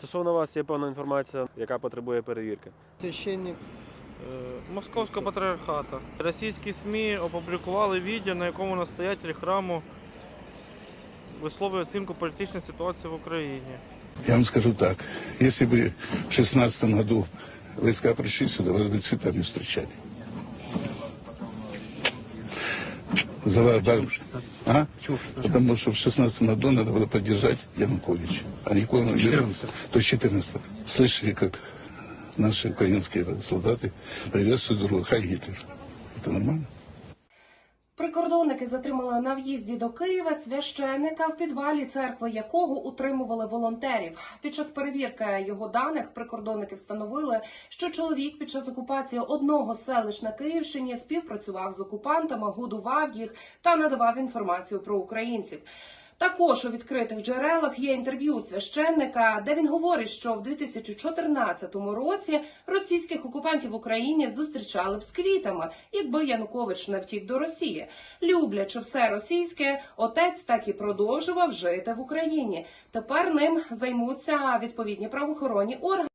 Стосовно вас є певна інформація, яка потребує перевірки. Священник Е, Московського патріархату. Російські СМІ опублікували відео, на якому настоятель храму висловлює оцінку політичної ситуації в Україні. Я вам скажу так, если бы в шестнадцатом году войска пришли сюда, вас бы цветами встречали. За ва- ба- А? Потому что в шестнадцатом году надо было поддержать Януковича. А Никола то в 14 Слышали, как наши украинские солдаты приветствуют друга Хай Гитлер. Это нормально? Прикордонники затримали на в'їзді до Києва священника, в підвалі церкви якого утримували волонтерів. Під час перевірки його даних прикордонники встановили, що чоловік під час окупації одного селищ на Київщині співпрацював з окупантами, годував їх та надавав інформацію про українців. Також у відкритих джерелах є інтерв'ю священника, де він говорить, що в 2014 році російських окупантів в Україні зустрічали б з квітами, якби Янукович не втік до Росії. Люблячи все російське, отець так і продовжував жити в Україні. Тепер ним займуться відповідні правоохоронні органи.